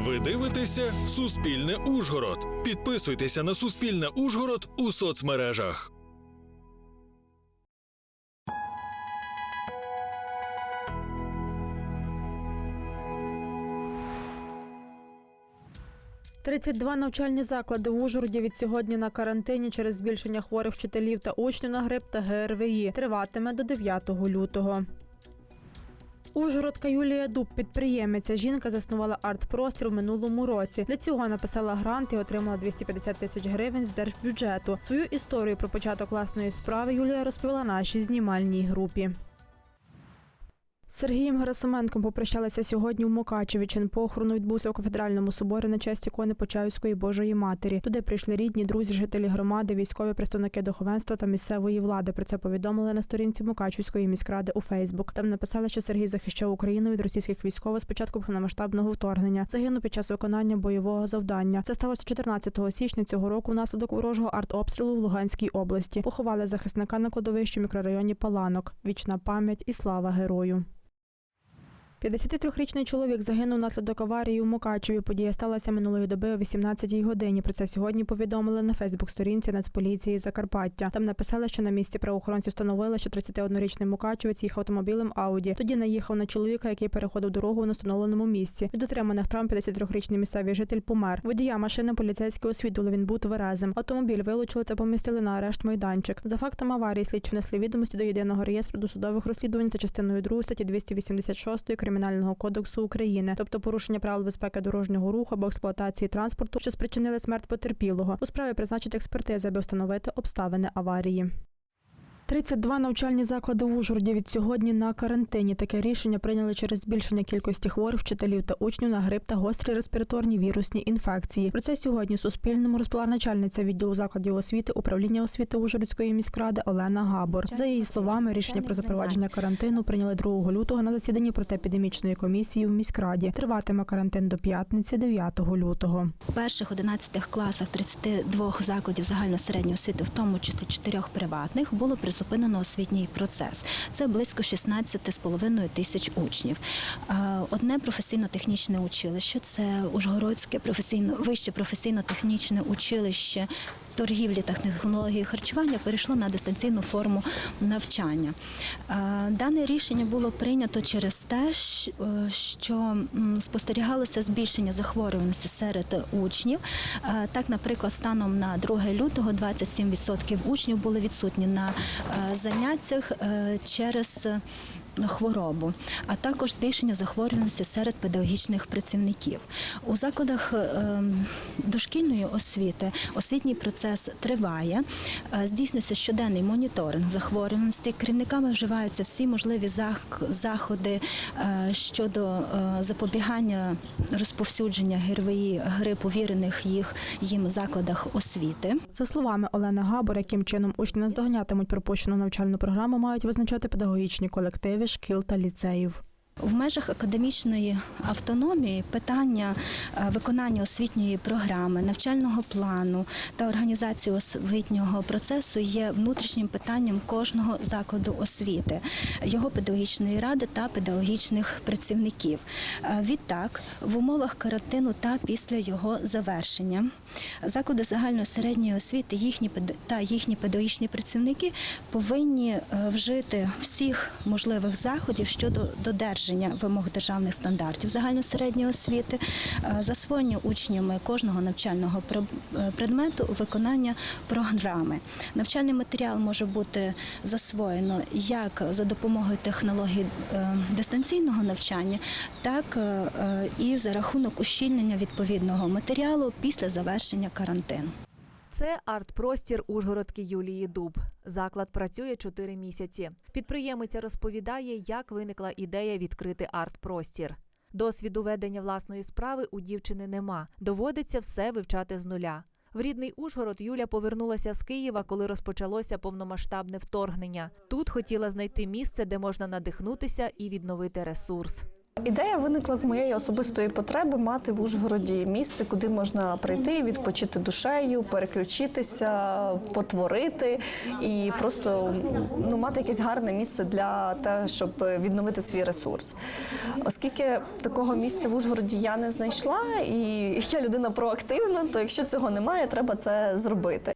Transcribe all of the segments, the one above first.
Ви дивитеся Суспільне Ужгород. Підписуйтеся на Суспільне Ужгород у соцмережах. – 32 навчальні заклади в Ужгороді від сьогодні на карантині через збільшення хворих вчителів та учнів на грип та ГРВІ. Триватиме до 9 лютого. Ужгородка Юлія Дуб, підприємиця. Жінка заснувала арт-простір в минулому році. Для цього написала грант і отримала 250 тисяч гривень з держбюджету. Свою історію про початок власної справи Юлія розповіла нашій знімальній групі. Сергієм Герасименком попрощалися сьогодні у Мукачеві. Чин відбувся у кафедральному соборі на честь ікони Почаївської Божої Матері. Туди прийшли рідні, друзі, жителі громади, військові представники духовенства та місцевої влади. Про це повідомили на сторінці Мукачівської міськради у Фейсбук. Там написали, що Сергій захищав Україну від російських військових з початку повномасштабного вторгнення. Загинув під час виконання бойового завдання. Це сталося 14 січня цього року внаслідок ворожого артобстрілу в Луганській області. Поховали захисника на кладовищі в мікрорайоні Паланок. Вічна пам'ять і слава герою. 53-річний чоловік загинув внаслідок аварії у Мукачеві. Подія сталася минулої доби о 18-й годині. Про це сьогодні повідомили на Фейсбук-сторінці Нацполіції Закарпаття. Там написали, що на місці правоохоронці встановили, що 31-річний мукачевець їхав автомобілем Ауді. Тоді наїхав на чоловіка, який переходив дорогу на встановленому місці. Від отриманих травм 53-річний місцевий житель помер. Водія машини поліцейські освідували, він був тверезим. Автомобіль вилучили та помістили на арешт майданчик. За фактом аварії слідчі внесли відомості до єдиного реєстру досудових розслідувань за частиною 2 статті 286 Кримінального кодексу України, тобто порушення правил безпеки дорожнього руху або експлуатації транспорту, що спричинили смерть потерпілого. У справі призначить експертизи, аби встановити обставини аварії. 32 навчальні заклади в Ужгороді від сьогодні на карантині. Таке рішення прийняли через збільшення кількості хворих вчителів та учнів на грип та гострі респіраторні вірусні інфекції. Про це сьогодні Суспільному розповіла начальниця відділу закладів освіти управління освіти Ужгородської міськради Олена Габор. За її словами, рішення про запровадження карантину прийняли 2 лютого на засіданні протиепідемічної комісії в міськраді. Триватиме карантин до п'ятниці, 9 лютого. У перших 11 класах 32 закладів загальної середньої освіти, в тому числі 4 приватних, було призупинено освітній процес. Це близько 16,5 тисяч учнів. Е, Одне професійно-технічне училище це Ужгородське професійно вище професійно-технічне училище. Торгівлі та технології харчування перейшло на дистанційну форму навчання. Е, Дане рішення було прийнято через те, е, що спостерігалося збільшення захворюваності серед учнів. Е, Так, наприклад, станом на 2 лютого 27% учнів були відсутні на заняттях через хворобу, а також збільшення захворюваності серед педагогічних працівників. У закладах е, дошкільної освіти освітній процес триває, Е, здійснюється щоденний моніторинг захворюваності. Керівниками вживаються всі можливі заходи е, щодо запобігання розповсюдження ГРВІ грипу вірених їх їм закладах освіти. За словами Олени Габор, яким чином учні наздоганятимуть пропущену навчальну програму, мають визначати педагогічні колективи шкіл та ліцеїв. В межах академічної автономії питання е, виконання освітньої програми, навчального плану та організації освітнього процесу є внутрішнім питанням кожного закладу освіти, його педагогічної ради та педагогічних працівників. Е, Відтак, в умовах карантину та після його завершення заклади загальної середньої освіти їхні та їхні педагогічні працівники повинні е, вжити всіх можливих заходів щодо додержання вимог державних стандартів загальносередньої освіти, е, засвоєння учнями кожного навчального е, предмету у виконання програми. Навчальний матеріал може бути засвоєно як за допомогою технологій е, дистанційного навчання, так і за рахунок ущільнення відповідного матеріалу після завершення карантину. Це арт-простір Ужгородки Юлії Дуб. Заклад працює 4 місяці. Підприємиця розповідає, як виникла ідея відкрити арт-простір. Досвіду ведення власної справи у дівчини нема. Доводиться все вивчати з нуля. В рідний Ужгород Юля повернулася з Києва, коли розпочалося повномасштабне вторгнення. Тут хотіла знайти місце, де можна надихнутися і відновити ресурс. Ідея виникла з моєї особистої потреби мати в Ужгороді місце, куди можна прийти, відпочити душею, переключитися, потворити і просто ну, мати якесь гарне місце для того, щоб відновити свій ресурс. Оскільки такого місця в Ужгороді я не знайшла, і я людина проактивна, то якщо цього немає, треба це зробити.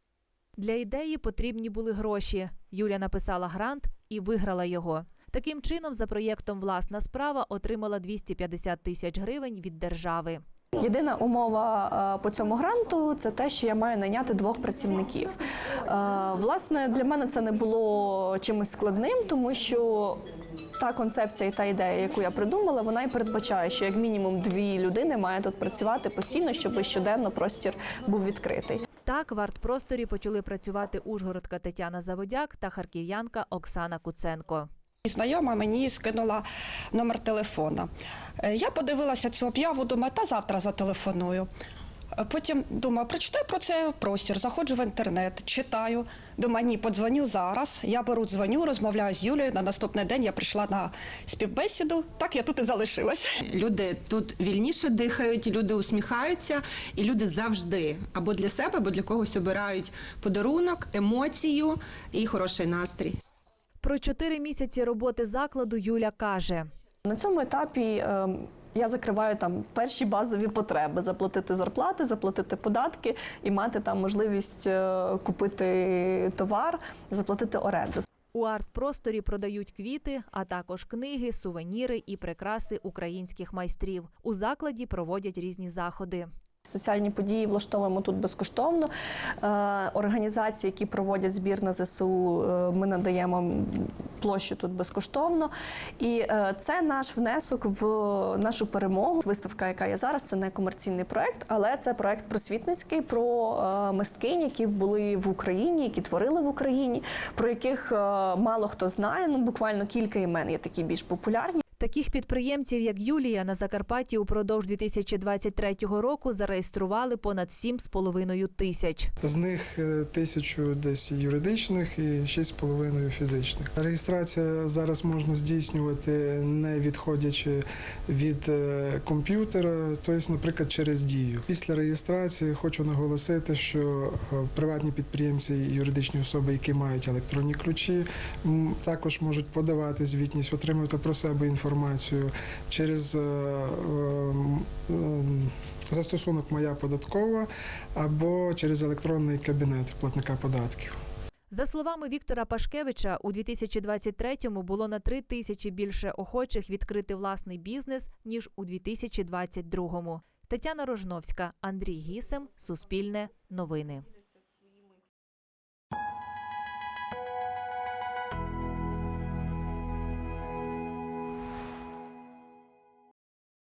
Для ідеї потрібні були гроші. Юля написала грант і виграла його. Таким чином, за проєктом Власна справа отримала 250 тисяч гривень від держави. Єдина умова е, по цьому гранту це те, що я маю найняти двох працівників. Е, Власне, для мене це не було чимось складним, тому що та концепція і та ідея, яку я придумала, вона і передбачає, що як мінімум дві людини мають тут працювати постійно, щоб щоденно простір був відкритий. Так в арт-просторі почали працювати ужгородка Тетяна Заводяк та харків'янка Оксана Куценко. Знайома мені скинула номер телефона. Е, Я подивилася цю об'яву, думаю, та завтра зателефоную. Е, Потім думаю, прочитаю про цей простір, заходжу в інтернет, читаю. Думаю, ні, подзвоню зараз. Я беру, дзвоню, розмовляю з Юлею. На наступний день я прийшла на співбесіду. Так я тут і залишилась. Люди тут вільніше дихають, люди усміхаються, і люди завжди або для себе, або для когось обирають подарунок, емоцію і хороший настрій. Про чотири місяці роботи закладу Юля каже. На цьому етапі е, я закриваю там перші базові потреби: заплатити зарплати, заплатити податки і мати там можливість е, купити товар, заплатити оренду. У арт-просторі продають квіти, а також книги, сувеніри і прикраси українських майстрів. У закладі проводять різні заходи. Соціальні події влаштовуємо тут безкоштовно. Е, Організації, які проводять збір на ЗСУ, е, ми надаємо площу тут безкоштовно. І е, це наш внесок в нашу перемогу. Виставка, яка є зараз, це не комерційний проект, але це проект просвітницький про мисткинь, які були в Україні, які творили в Україні, про яких мало хто знає. Ну буквально кілька імен є такі більш популярні. Таких підприємців, як Юлія, на Закарпатті упродовж 2023 року зареєстрували понад 7,5 тисяч. З них е, тисячу десь юридичних і 6,5 фізичних. Реєстрація зараз можна здійснювати не відходячи від е, комп'ютера, тобто, наприклад, через дію. Після реєстрації хочу наголосити, що е, приватні підприємці і юридичні особи, які мають електронні ключі, також можуть подавати звітність, отримувати про себе інформацію через е, ем, застосунок Моя податкова або через електронний кабінет платника податків. За словами Віктора Пашкевича, у 2023-му було на 3 тисячі більше охочих відкрити власний бізнес ніж у 2022-му. Тетяна Рожновська, Андрій Гісем, Суспільне, Новини.